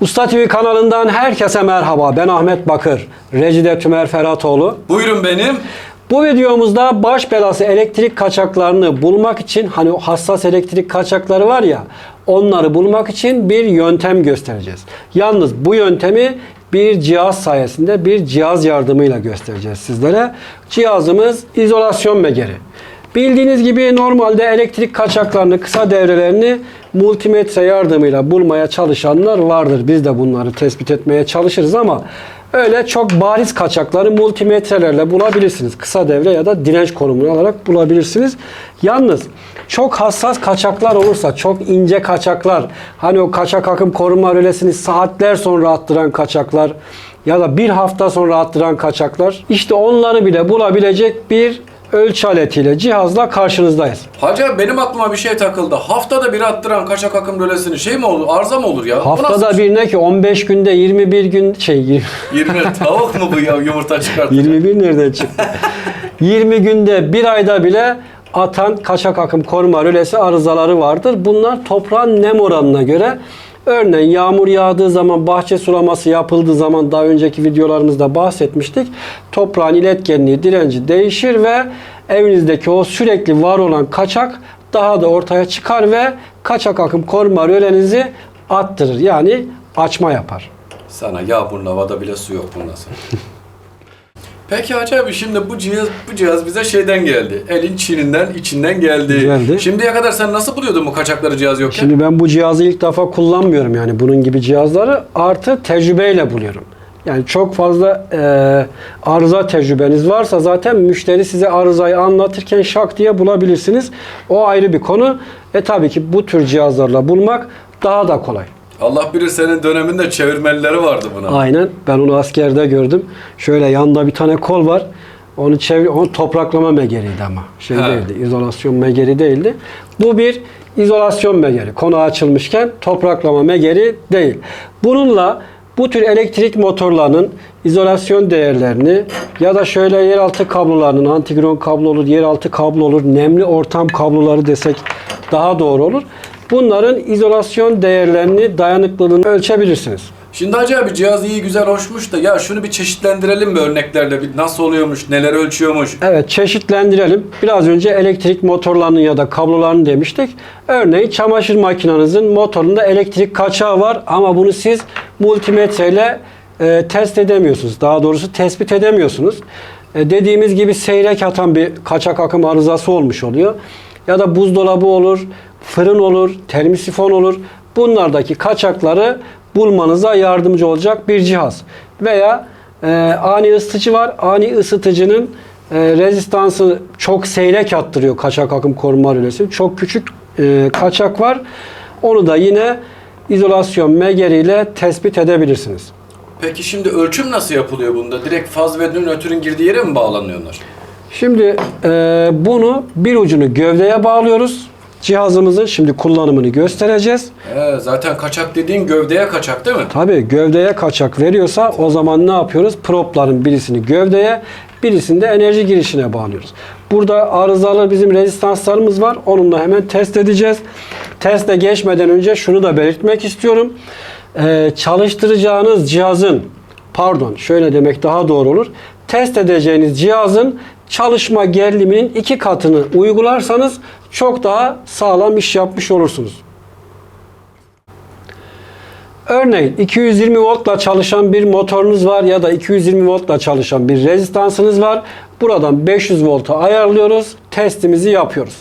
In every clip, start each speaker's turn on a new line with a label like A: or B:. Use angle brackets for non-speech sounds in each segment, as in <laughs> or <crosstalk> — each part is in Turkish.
A: Usta TV kanalından herkese merhaba. Ben Ahmet Bakır. Recide Tümer Ferhatoğlu.
B: Buyurun benim.
A: Bu videomuzda baş belası elektrik kaçaklarını bulmak için hani hassas elektrik kaçakları var ya onları bulmak için bir yöntem göstereceğiz. Yalnız bu yöntemi bir cihaz sayesinde bir cihaz yardımıyla göstereceğiz sizlere. Cihazımız izolasyon megeri. Bildiğiniz gibi normalde elektrik kaçaklarını, kısa devrelerini multimetre yardımıyla bulmaya çalışanlar vardır. Biz de bunları tespit etmeye çalışırız ama öyle çok bariz kaçakları multimetrelerle bulabilirsiniz. Kısa devre ya da direnç konumunu alarak bulabilirsiniz. Yalnız çok hassas kaçaklar olursa, çok ince kaçaklar, hani o kaçak akım koruma rölesini saatler sonra attıran kaçaklar ya da bir hafta sonra attıran kaçaklar, işte onları bile bulabilecek bir ölçü aletiyle, cihazla karşınızdayız.
B: Hacı abi, benim aklıma bir şey takıldı. Haftada bir attıran kaçak akım rölesini şey mi olur? Arıza mı olur ya? Bu
A: Haftada bir ne ki 15 günde 21 gün şey 20
B: 20 <laughs> tavuk mu bu ya yumurta çıkartacak?
A: 21 nereden çıktı? <laughs> 20 günde bir ayda bile atan kaçak akım koruma rölesi arızaları vardır. Bunlar toprağın nem oranına göre Örneğin yağmur yağdığı zaman, bahçe sulaması yapıldığı zaman daha önceki videolarımızda bahsetmiştik. Toprağın iletkenliği, direnci değişir ve evinizdeki o sürekli var olan kaçak daha da ortaya çıkar ve kaçak akım koruma rölenizi attırır. Yani açma yapar.
B: Sana ya bunun havada bile su yok bu nasıl? <laughs> Peki Hacı abi şimdi bu cihaz bu cihaz bize şeyden geldi. Elin çininden içinden geldi.
A: Geldi.
B: Şimdiye kadar sen nasıl buluyordun bu kaçakları cihaz yokken?
A: Şimdi ben bu cihazı ilk defa kullanmıyorum yani bunun gibi cihazları artı tecrübeyle buluyorum. Yani çok fazla e, arıza tecrübeniz varsa zaten müşteri size arızayı anlatırken şak diye bulabilirsiniz. O ayrı bir konu. E tabii ki bu tür cihazlarla bulmak daha da kolay.
B: Allah bilir senin döneminde çevirmelileri vardı buna.
A: Aynen. Ben onu askerde gördüm. Şöyle yanında bir tane kol var. Onu çevir, onu topraklama megeriydi ama. Şey
B: He.
A: değildi. izolasyon megeri değildi. Bu bir izolasyon megeri. Konu açılmışken topraklama megeri değil. Bununla bu tür elektrik motorlarının izolasyon değerlerini ya da şöyle yeraltı kablolarının antigron kablo olur, yeraltı kablo olur, nemli ortam kabloları desek daha doğru olur. Bunların izolasyon değerlerini, dayanıklılığını ölçebilirsiniz.
B: Şimdi Hacı abi cihaz iyi güzel hoşmuş da ya şunu bir çeşitlendirelim mi örneklerle? Bir nasıl oluyormuş, neler ölçüyormuş?
A: Evet çeşitlendirelim. Biraz önce elektrik motorlarının ya da kablolarını demiştik. Örneğin çamaşır makinenizin motorunda elektrik kaçağı var ama bunu siz multimetreyle e, test edemiyorsunuz. Daha doğrusu tespit edemiyorsunuz. E, dediğimiz gibi seyrek atan bir kaçak akım arızası olmuş oluyor. Ya da buzdolabı olur, fırın olur, termisifon olur. Bunlardaki kaçakları bulmanıza yardımcı olacak bir cihaz. Veya ee, ani ısıtıcı var. Ani ısıtıcının e, rezistansı çok seyrek attırıyor kaçak akım koruma rölesi. Çok küçük e, kaçak var. Onu da yine izolasyon megeriyle tespit edebilirsiniz.
B: Peki şimdi ölçüm nasıl yapılıyor bunda? Direkt faz ve nötrün girdiği yere mi bağlanıyorlar?
A: Şimdi e, bunu bir ucunu gövdeye bağlıyoruz. Cihazımızın şimdi kullanımını göstereceğiz.
B: He, zaten kaçak dediğin gövdeye kaçak değil mi?
A: Tabii gövdeye kaçak veriyorsa o zaman ne yapıyoruz? Propların birisini gövdeye, birisini de enerji girişine bağlıyoruz. Burada arızalı bizim rezistanslarımız var. Onunla hemen test edeceğiz. Teste geçmeden önce şunu da belirtmek istiyorum. Ee, çalıştıracağınız cihazın, pardon şöyle demek daha doğru olur. Test edeceğiniz cihazın çalışma geriliminin iki katını uygularsanız çok daha sağlam iş yapmış olursunuz. Örneğin 220 voltla çalışan bir motorunuz var ya da 220 voltla çalışan bir rezistansınız var. Buradan 500 volta ayarlıyoruz. Testimizi yapıyoruz.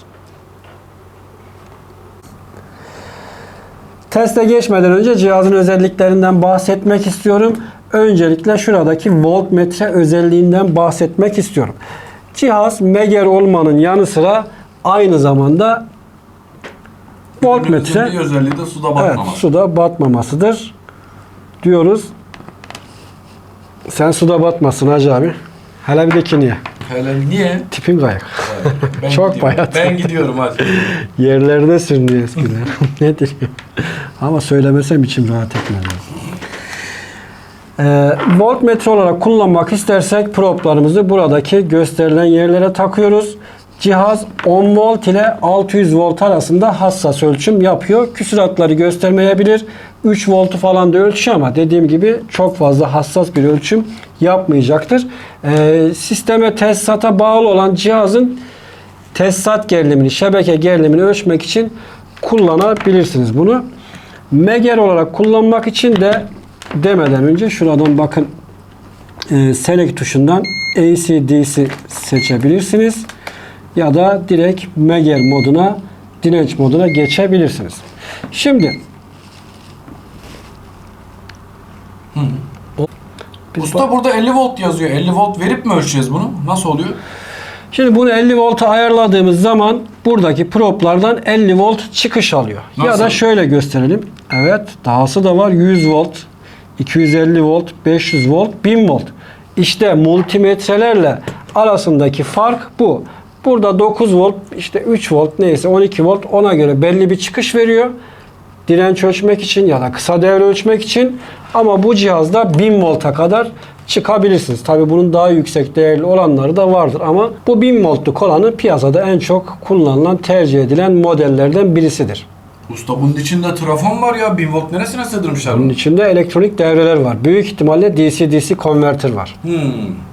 A: Teste geçmeden önce cihazın özelliklerinden bahsetmek istiyorum. Öncelikle şuradaki voltmetre özelliğinden bahsetmek istiyorum. Cihaz meger olmanın yanı sıra aynı zamanda voltmetre
B: Bir özelliği de suda
A: Evet,
B: batmamak.
A: suda batmamasıdır diyoruz. Sen suda batmasın Hacı abi. Hele bir de kiniye.
B: Hele niye?
A: Tipin kayık.
B: Ben <laughs>
A: Çok
B: gidiyorum.
A: bayat.
B: Ben gidiyorum hadi. <laughs>
A: Yerlerde sürünüyor eskiden. <laughs> Nedir? Ama söylemesem içim rahat etmez. Ee, voltmetre olarak kullanmak istersek proplarımızı buradaki gösterilen yerlere takıyoruz. Cihaz 10 volt ile 600 volt arasında hassas ölçüm yapıyor. Küsuratları göstermeyebilir. 3 voltu falan da ölçüyor ama dediğim gibi çok fazla hassas bir ölçüm yapmayacaktır. Ee, sisteme tesisata bağlı olan cihazın tesisat gerilimini, şebeke gerilimini ölçmek için kullanabilirsiniz bunu. Meger olarak kullanmak için de demeden önce şuradan bakın e, select tuşundan AC/DC seçebilirsiniz ya da direkt Meger moduna direnç moduna geçebilirsiniz. Şimdi Biz
B: Usta burada 50 volt yazıyor. 50 volt verip mi ölçeceğiz bunu? Nasıl oluyor?
A: Şimdi bunu 50 volta ayarladığımız zaman buradaki proplardan 50 volt çıkış alıyor. Ya
B: Nasıl?
A: da şöyle gösterelim. Evet, dahası da var 100 volt, 250 volt, 500 volt, 1000 volt. İşte multimetrelerle arasındaki fark bu. Burada 9 volt, işte 3 volt neyse 12 volt ona göre belli bir çıkış veriyor. Direnç ölçmek için ya da kısa devre ölçmek için ama bu cihazda 1000 volta kadar çıkabilirsiniz. Tabi bunun daha yüksek değerli olanları da vardır ama bu 1000 voltluk olanı piyasada en çok kullanılan, tercih edilen modellerden birisidir.
B: Usta bunun içinde trafon var ya. 1000 volt neresine sığdırmışlar
A: Bunun
B: bunu?
A: içinde elektronik devreler var. Büyük ihtimalle DC-DC konverter var.
B: Hmm,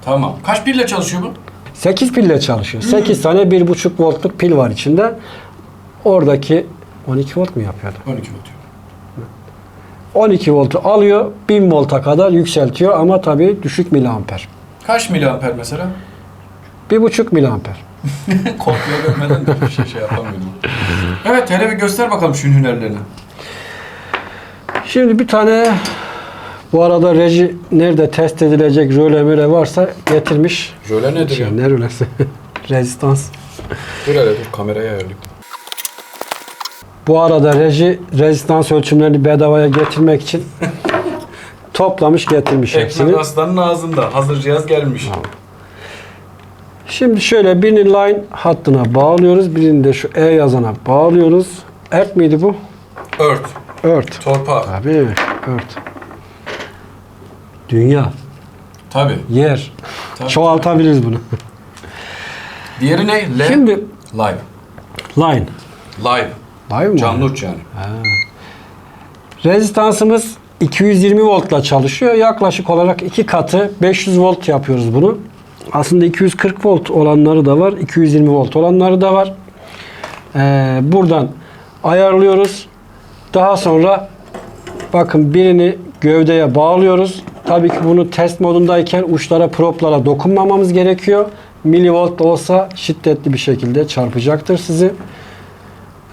B: tamam. Kaç pille çalışıyor bu?
A: 8 pille çalışıyor. 8 tane 1.5 voltluk pil var içinde. Oradaki 12 volt mu yapıyordu?
B: 12 volt.
A: 12 voltu alıyor, 1000 volta kadar yükseltiyor ama tabii düşük miliamper.
B: Kaç miliamper mesela?
A: 1.5 miliamper. <laughs>
B: Kopya vermeden de bir şey, şey yapamıyorum. evet hele bir göster bakalım şu hünerlerini.
A: Şimdi bir tane bu arada reji nerede test edilecek röle möle varsa getirmiş.
B: Jöle nedir ya?
A: Ne rölesi? <laughs> Rezistans.
B: Dur hele dur kamerayı ayarlayayım.
A: Bu arada reji rezistans ölçümlerini bedavaya getirmek için <laughs> toplamış getirmiş hepsini.
B: Ekmek aslanın ağzında. Hazır cihaz gelmiş.
A: Şimdi şöyle birini line hattına bağlıyoruz. Birini de şu E yazana bağlıyoruz. Earth miydi bu?
B: Ört.
A: Earth.
B: Torpa.
A: Tabii Earth. Dünya,
B: Tabi.
A: yer.
B: Tabii.
A: Çoğaltabiliriz bunu.
B: Diğeri ne? L.
A: Şimdi
B: Live.
A: line.
B: Live.
A: Live mı?
B: Canlı uç yani.
A: Rezistansımız 220 voltla çalışıyor. Yaklaşık olarak iki katı 500 volt yapıyoruz bunu. Aslında 240 volt olanları da var. 220 volt olanları da var. Ee, buradan ayarlıyoruz. Daha sonra bakın birini gövdeye bağlıyoruz. Tabii ki bunu test modundayken uçlara proplara dokunmamamız gerekiyor. Milivolt da olsa şiddetli bir şekilde çarpacaktır sizi.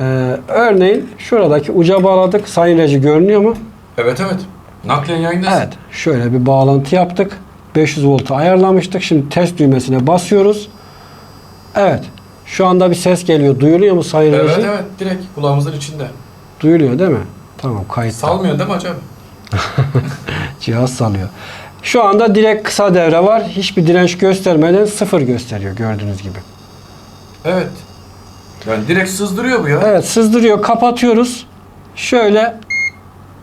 A: Ee, örneğin şuradaki uca bağladık. Sayın Reci görünüyor mu?
B: Evet evet. Naklen yayındasın.
A: Evet. Şöyle bir bağlantı yaptık. 500 voltu ayarlamıştık. Şimdi test düğmesine basıyoruz. Evet. Şu anda bir ses geliyor. Duyuluyor mu Sayın
B: Evet evet. Direkt kulağımızın içinde.
A: Duyuluyor değil mi? Tamam kayıt.
B: Salmıyor değil mi acaba? <laughs>
A: Cihaz salıyor. Şu anda direkt kısa devre var. Hiçbir direnç göstermeden sıfır gösteriyor gördüğünüz gibi.
B: Evet. Yani direkt sızdırıyor bu ya.
A: Evet sızdırıyor. Kapatıyoruz. Şöyle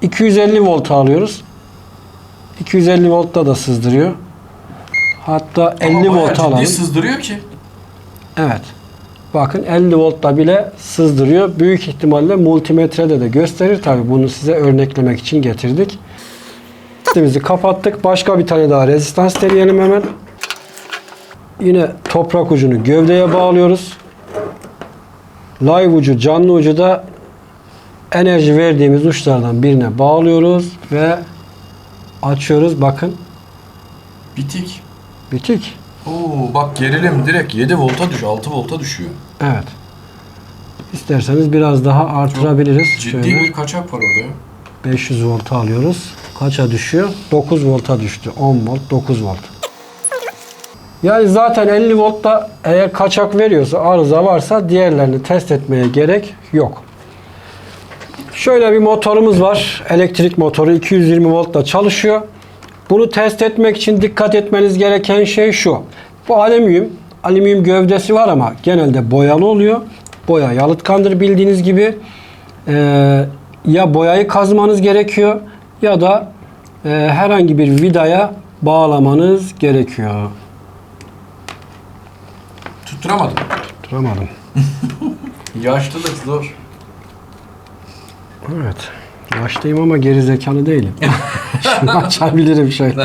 A: 250 volt alıyoruz. 250 voltta da sızdırıyor. Hatta 50
B: Ama bayağı
A: volt
B: ciddi
A: alalım.
B: sızdırıyor ki.
A: Evet. Bakın 50 voltta bile sızdırıyor. Büyük ihtimalle multimetrede de gösterir. Tabi bunu size örneklemek için getirdik. Testimizi kapattık. Başka bir tane daha rezistans deneyelim hemen. Yine toprak ucunu gövdeye bağlıyoruz. Live ucu, canlı ucu da enerji verdiğimiz uçlardan birine bağlıyoruz ve açıyoruz. Bakın
B: Bitik.
A: bitik.
B: Oo bak gerilim direkt 7 volta düş, 6 volta düşüyor.
A: Evet. İsterseniz biraz daha artırabiliriz.
B: Ciddi
A: Şöyle
B: bir kaçak var orada ya.
A: 500 volta alıyoruz. Kaça düşüyor? 9 volta düştü. 10 volt, 9 volt. Yani zaten 50 voltta eğer kaçak veriyorsa, arıza varsa diğerlerini test etmeye gerek yok. Şöyle bir motorumuz var. Elektrik motoru 220 voltla çalışıyor. Bunu test etmek için dikkat etmeniz gereken şey şu. Bu alüminyum. Alüminyum gövdesi var ama genelde boyalı oluyor. Boya yalıtkandır bildiğiniz gibi. Ee, ya boyayı kazmanız gerekiyor ya da e, herhangi bir vidaya bağlamanız gerekiyor.
B: Tutturamadım.
A: Duramadım. <laughs>
B: Yaşlılık zor.
A: Evet. Yaşlıyım ama geri zekalı değilim. <laughs> Şunu açabilirim şöyle.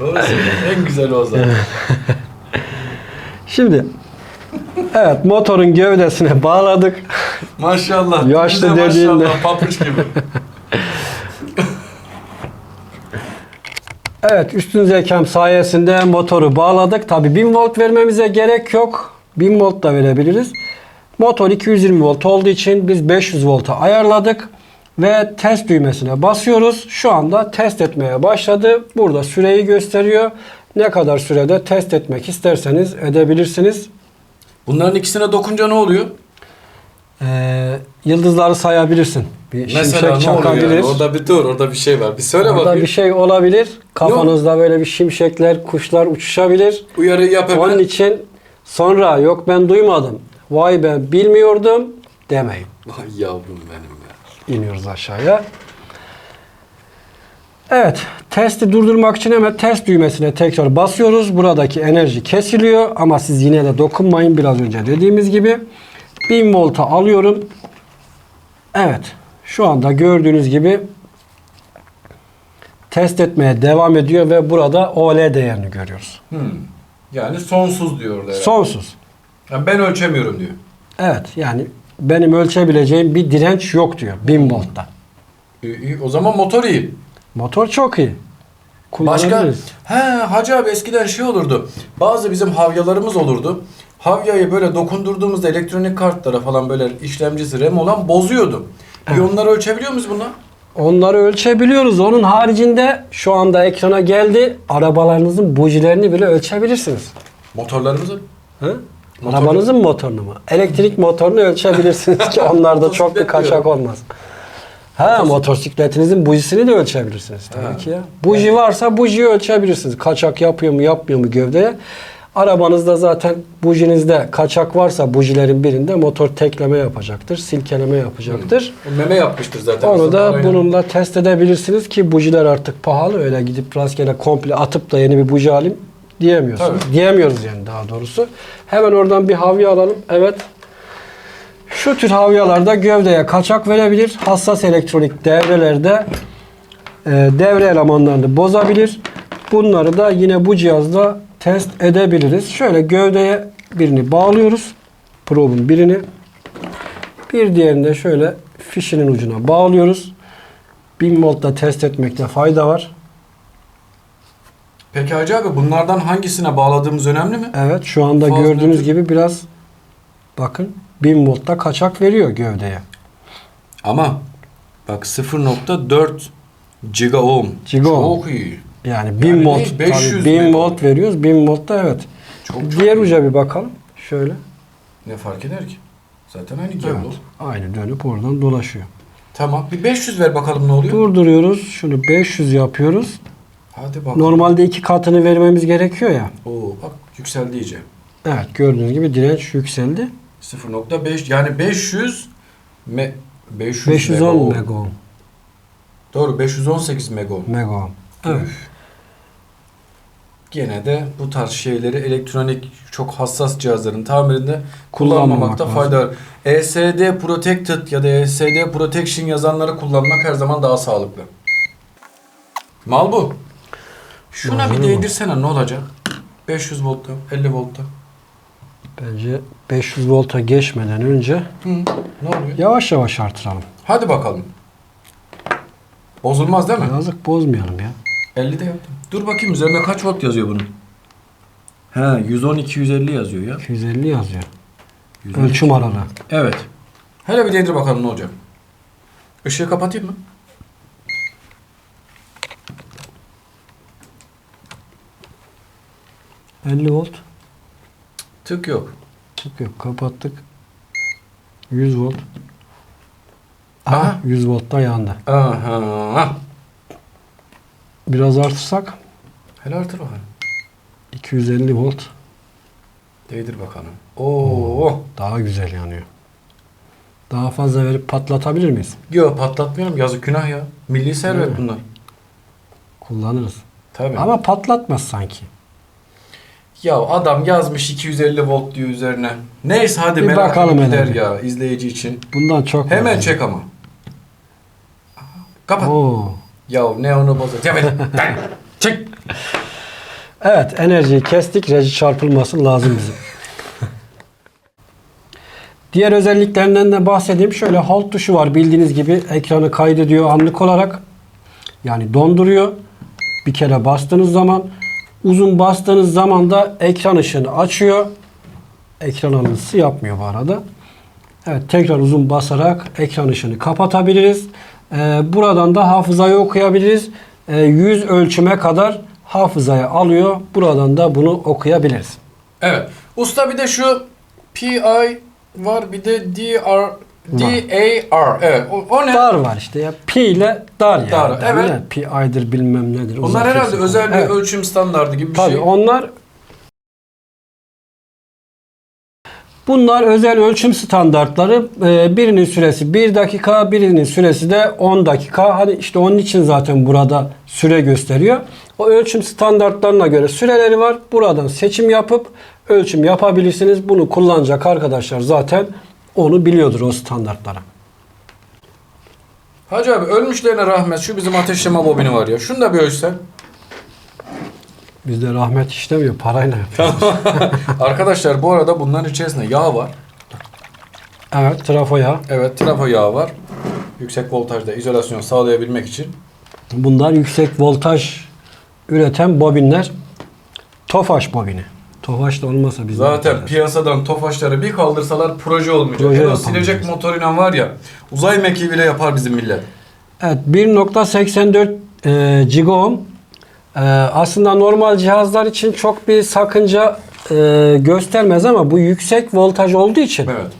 B: Doğru söylüyorsun. En güzel o zaten.
A: Şimdi evet motorun gövdesine bağladık.
B: Maşallah.
A: Yaşlı
B: Bize
A: dediğinde.
B: Maşallah papuç gibi. <laughs>
A: Evet üstün zekam sayesinde motoru bağladık. Tabi 1000 volt vermemize gerek yok. 1000 volt da verebiliriz. Motor 220 volt olduğu için biz 500 volta ayarladık. Ve test düğmesine basıyoruz. Şu anda test etmeye başladı. Burada süreyi gösteriyor. Ne kadar sürede test etmek isterseniz edebilirsiniz.
B: Bunların ikisine dokunca ne oluyor?
A: Ee, yıldızları sayabilirsin. Bir
B: Mesela
A: şimşek
B: ne oluyor yani? Orada bir dur, orada bir şey var. Bir söyle
A: Orada
B: bakayım.
A: bir şey olabilir. Kafanızda böyle bir şimşekler, kuşlar uçuşabilir.
B: Uyarı yap hemen.
A: Onun için sonra yok ben duymadım. Vay ben bilmiyordum demeyin.
B: Vay yavrum benim.
A: İniyoruz aşağıya. Evet. Testi durdurmak için hemen test düğmesine tekrar basıyoruz. Buradaki enerji kesiliyor ama siz yine de dokunmayın biraz önce dediğimiz gibi. 1000 volta alıyorum. Evet. Şu anda gördüğünüz gibi test etmeye devam ediyor ve burada OL değerini görüyoruz.
B: Hmm. Yani sonsuz diyor herhalde.
A: Sonsuz.
B: Yani ben ölçemiyorum diyor.
A: Evet yani benim ölçebileceğim bir direnç yok diyor 1000 voltta.
B: İyi, iyi. O zaman motor iyi.
A: Motor çok iyi.
B: Başka? He Hacı abi eskiden şey olurdu. Bazı bizim havyalarımız olurdu. Havyayı böyle dokundurduğumuzda elektronik kartlara falan böyle işlemcisi RAM olan bozuyordu.
A: Evet.
B: onları ölçebiliyor muyuz bunlar?
A: Onları ölçebiliyoruz. Onun haricinde şu anda ekrana geldi. Arabalarınızın bujilerini bile ölçebilirsiniz.
B: Motorlarımızı?
A: Hı?
B: Motor-
A: Arabanızın motorunu mu? Elektrik motorunu ölçebilirsiniz ki <laughs> onlarda çok bir kaçak
B: diyorum.
A: olmaz. Ha motosikletinizin bujisini de ölçebilirsiniz tabii
B: Ha.
A: ki ya. Buji varsa bujiyi ölçebilirsiniz. Kaçak yapıyor mu yapmıyor mu gövdeye. Arabanızda zaten bujinizde kaçak varsa bujilerin birinde motor tekleme yapacaktır, silkeleme yapacaktır.
B: O meme yapmıştır zaten.
A: Onu da
B: arayla.
A: bununla test edebilirsiniz ki bujiler artık pahalı. Öyle gidip rastgele komple atıp da yeni bir buji alayım diyemiyorsunuz.
B: Tabii.
A: Diyemiyoruz yani daha doğrusu. Hemen oradan bir havya alalım. Evet. Şu tür havyalarda gövdeye kaçak verebilir. Hassas elektronik devrelerde e, devre elemanlarını bozabilir. Bunları da yine bu cihazda test edebiliriz. Şöyle gövdeye birini bağlıyoruz. Probe'un birini. Bir diğerini de şöyle fişinin ucuna bağlıyoruz. 1000 voltta test etmekte fayda var.
B: Peki Hacı abi bunlardan hangisine bağladığımız önemli mi?
A: Evet şu anda
B: Fazla
A: gördüğünüz
B: bir-
A: gibi biraz bakın 1000 voltta kaçak veriyor gövdeye.
B: Ama bak 0.4 giga ohm.
A: Gigaohm.
B: Çok iyi.
A: Yani 1000
B: Yani
A: volt
B: ne? 500
A: tabii 1000
B: mega.
A: volt veriyoruz. 1000 voltta evet.
B: Çok, çok
A: Diğer
B: iyi.
A: uca bir bakalım. Şöyle.
B: Ne fark eder ki? Zaten aynı
A: Evet.
B: kablo.
A: Aynı dönüp oradan dolaşıyor.
B: Tamam. Bir 500 ver bakalım ne oluyor?
A: Durduruyoruz. Şunu 500 yapıyoruz.
B: Hadi bakalım.
A: Normalde iki katını vermemiz gerekiyor ya.
B: Oo bak yükseldi iyice.
A: Evet gördüğünüz gibi direnç yükseldi.
B: 0.5 yani 500 me 500
A: 510
B: mega
A: mega.
B: Doğru 518 mega.
A: Mega. Evet.
B: Gene de bu tarz şeyleri elektronik çok hassas cihazların tamirinde
A: Kullanmamak
B: kullanmamakta
A: lazım.
B: fayda var. ESD Protected ya da ESD Protection yazanları kullanmak her zaman daha sağlıklı. Mal bu. Şuna bir
A: Malzeme bu.
B: değdirsene ne olacak? 500 voltta, 50 voltta.
A: Bence 500 volta geçmeden önce
B: Hı, ne oluyor?
A: yavaş yavaş artıralım.
B: Hadi bakalım. Bozulmaz değil mi?
A: Yazık bozmayalım ya.
B: 50 de yaptım. Dur bakayım üzerinde kaç volt yazıyor bunun? He 110 250 yazıyor ya.
A: 250 yazıyor.
B: 110.
A: Ölçüm aralığı.
B: Evet. Hele bir değdir bakalım ne olacak. Işığı kapatayım mı?
A: 50 volt.
B: Tık yok.
A: Tık yok. Kapattık. 100 volt. Aha,
B: Aha.
A: 100 voltta yandı.
B: Aha.
A: Biraz artırsak
B: Hele artır bakalım.
A: 250 volt
B: Değdir bakalım. Oo.
A: daha güzel yanıyor. Daha fazla verip patlatabilir miyiz?
B: Yok patlatmayalım. Yazık günah ya. Milli servet bunlar.
A: Kullanırız.
B: Tabii.
A: Ama patlatmaz sanki.
B: Ya adam yazmış 250 volt diyor üzerine. Neyse hadi
A: Bir
B: merak
A: bakalım
B: gider
A: hele.
B: ya izleyici için.
A: Bundan çok
B: Hemen çek ama. Kapat.
A: Oo.
B: Ya ne onu bozacak. Ya ben- <laughs> ben- çek.
A: Evet enerjiyi kestik. Reji çarpılması lazım bize. Diğer özelliklerinden de bahsedeyim. Şöyle hold tuşu var. Bildiğiniz gibi ekranı kaydediyor anlık olarak. Yani donduruyor. Bir kere bastığınız zaman uzun bastığınız zaman da ekran ışığını açıyor. Ekran alıntısı yapmıyor bu arada. Evet tekrar uzun basarak ekran ışığını kapatabiliriz. Ee, buradan da hafızayı okuyabiliriz. Ee, 100 ölçüme kadar hafızaya alıyor. Buradan da bunu okuyabiliriz.
B: Evet. Usta bir de şu PI var bir de DR DAR. Evet. O, o ne?
A: Dar var işte ya. Pi ile dar yani.
B: Dar,
A: derler.
B: evet.
A: Pi aydır bilmem nedir.
B: Onlar
A: Uzak
B: herhalde özel bir
A: Evet.
B: ölçüm standardı gibi bir
A: Tabii
B: şey.
A: onlar Bunlar özel ölçüm standartları. Ee, birinin süresi 1 dakika, birinin süresi de 10 dakika. Hani işte onun için zaten burada süre gösteriyor. O ölçüm standartlarına göre süreleri var. Buradan seçim yapıp ölçüm yapabilirsiniz. Bunu kullanacak arkadaşlar zaten onu biliyordur o standartları.
B: Hacı abi ölmüşlerine rahmet. Şu bizim ateşleme bobini var ya. Şunu da bir ölçsen.
A: Bizde rahmet işlemiyor, parayla yapıyoruz. <laughs>
B: Arkadaşlar bu arada bunların içerisinde yağ var.
A: evet, trafo yağı.
B: Evet trafo yağı var. Yüksek voltajda izolasyon sağlayabilmek için.
A: Bunlar yüksek voltaj üreten bobinler. Tofaş bobini. Tofaş da olmasa biz
B: Zaten piyasadan tofaşları bir kaldırsalar proje olmayacak.
A: Proje
B: o silecek motoruyla var ya uzay mekiği bile yapar bizim millet.
A: Evet 1.84 e, gigaohm. E, aslında normal cihazlar için çok bir sakınca e, göstermez ama bu yüksek voltaj olduğu için
B: Evet.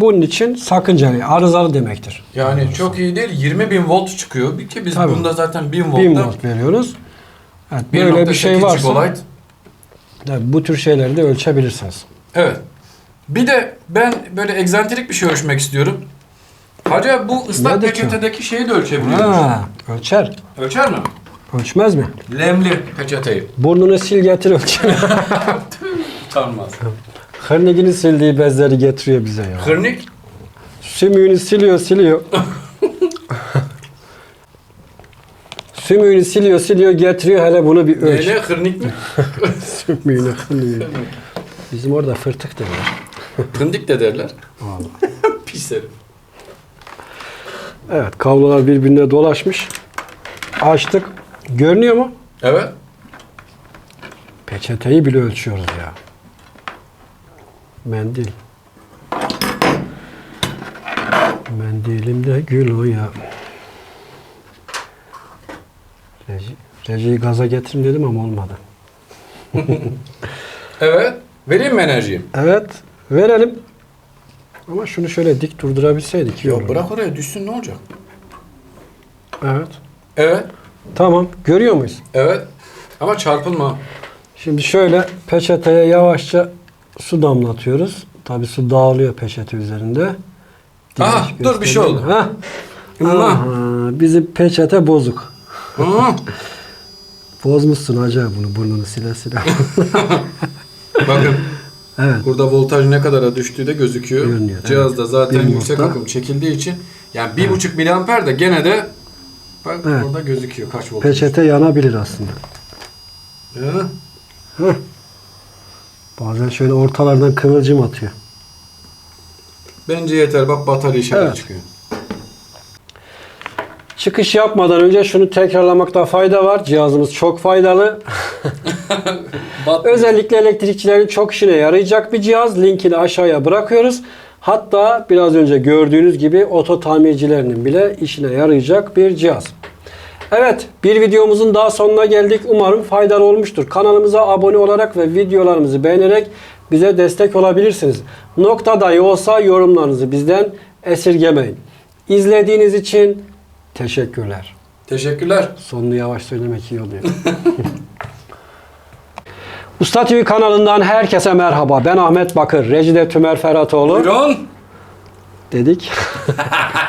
A: bunun için sakıncalı, arızalı demektir.
B: Yani çok iyi değil. 20 bin volt çıkıyor. Bir ki biz
A: Tabii.
B: bunda zaten 1000
A: 1000
B: voltta
A: volt veriyoruz. Evet, böyle bir şey
B: 1.8
A: varsa
B: gigabyte.
A: Evet, bu tür şeyleri de ölçebilirsiniz.
B: Evet. Bir de ben böyle egzantrik bir şey ölçmek istiyorum. Hacı abi bu ıslak
A: Nedir ki o?
B: peçetedeki şeyi de ölçebiliyormuş.
A: Ha, ölçer.
B: Ölçer mi?
A: Ölçmez mi?
B: Lemli peçeteyi.
A: Burnunu sil getir ölçer. <laughs>
B: Utanmaz.
A: Hırnigini sildiği bezleri getiriyor bize ya.
B: Hırnik.
A: Sümüğünü siliyor siliyor. <laughs> Sümüğünü siliyor siliyor getiriyor hele bunu bir ölç.
B: Neyle hırnik mi? <laughs>
A: Sümüğünü hırnigini. Bizim orada fırtık derler.
B: Hındik de derler. <laughs> Pis herif.
A: Evet kablolar birbirine dolaşmış. Açtık. Görünüyor mu?
B: Evet.
A: Peçeteyi bile ölçüyoruz ya. Mendil. Mendilimde gül o ya. Reji, rejiyi gaza getirin dedim ama olmadı. <laughs>
B: Evet. Vereyim mi enerjiyi?
A: Evet verelim. Ama şunu şöyle dik durdurabilseydik
B: Ya bırak oraya düşsün ne olacak?
A: Evet.
B: Evet.
A: Tamam. Görüyor muyuz?
B: Evet. Ama çarpılma.
A: Şimdi şöyle peçeteye yavaşça su damlatıyoruz. Tabi su dağılıyor peçete üzerinde.
B: Aha, dur bir şey oldu. Allah.
A: Aha, bizim peçete bozuk. Bozmuşsun acaba bunu burnunu sile sile. <laughs>
B: Bakın
A: evet.
B: burada voltaj ne kadara düştüğü de gözüküyor.
A: Görünüyor,
B: Cihazda zaten
A: Bir
B: yüksek
A: nokta.
B: akım çekildiği için yani bir buçuk miliamper de gene de bak
A: Evet.
B: orada gözüküyor kaç volt.
A: Peçete yanabilir aslında.
B: Ya.
A: Hah. Bazen şöyle ortalardan kıvılcım atıyor.
B: Bence yeter bak batarya işareti
A: Evet.
B: çıkıyor.
A: Çıkış yapmadan önce şunu tekrarlamakta fayda var. Cihazımız çok faydalı. <laughs> Özellikle elektrikçilerin çok işine yarayacak bir cihaz. Linkini aşağıya bırakıyoruz. Hatta biraz önce gördüğünüz gibi oto tamircilerinin bile işine yarayacak bir cihaz. Evet, bir videomuzun daha sonuna geldik. Umarım faydalı olmuştur. Kanalımıza abone olarak ve videolarımızı beğenerek bize destek olabilirsiniz. Nokta dahi olsa yorumlarınızı bizden esirgemeyin. İzlediğiniz için teşekkürler.
B: Teşekkürler.
A: Sonunu yavaş söylemek iyi oluyor. <laughs> Usta TV kanalından herkese merhaba. Ben Ahmet Bakır. Rejide Tümer Ferhatoğlu.
B: Buyurun.
A: Dedik.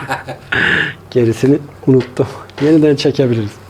A: <laughs> Gerisini unuttum. Yeniden çekebiliriz.